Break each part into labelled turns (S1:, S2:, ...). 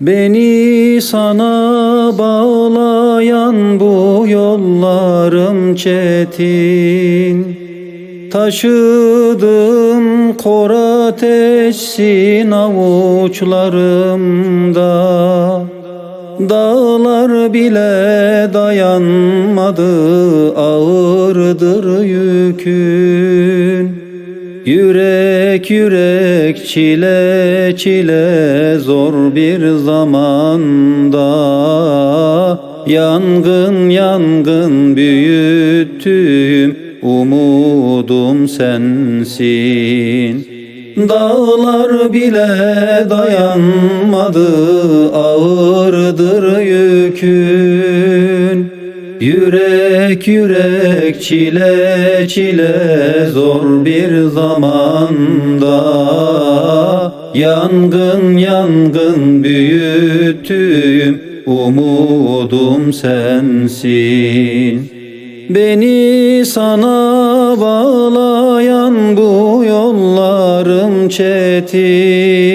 S1: Beni sana bağlayan bu yollarım çetin. Taşıdım kor ateşsin avuçlarımda. Dağlar bile dayanmadı ağırdır yükün Yürek yürek çile çile zor bir zamanda. Yangın yangın büyüttüm umudum sensin. Dağlar bile dayanmadı ağırdır yükün Yürek yürek çile çile zor bir zamanda. Yangın yangın büyüttüm umudum sensin. Beni sana bağlayan bu yollarım çetin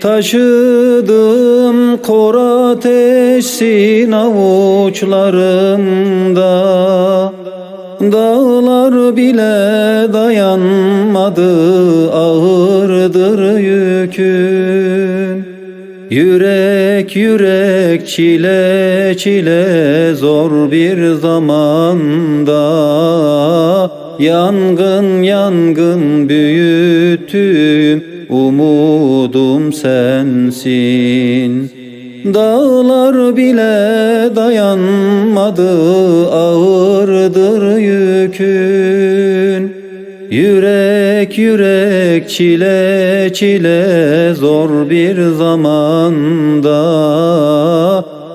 S1: Taşıdım kor ateşsin avuçlarımda Dağlar bile dayanmadı ağırdır yükün. Yürek yürek çile çile zor bir zamanda. Yangın yangın büyüttüm umudum sensin. Dağlar bile dayanmadı ağırdır yükün. Yürek yürek çile çile zor bir zamanda.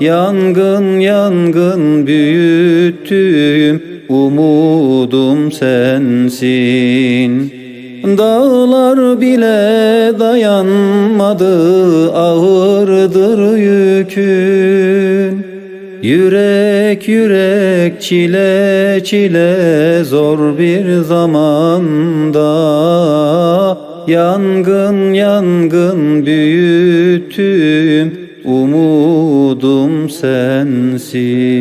S1: Yangın yangın büyüttüm umudum sensin Dağlar bile dayanmadı ağırdır yükün. Yürek yürek çile çile zor bir zamanda. Yangın yangın büyüttüm umudum sensin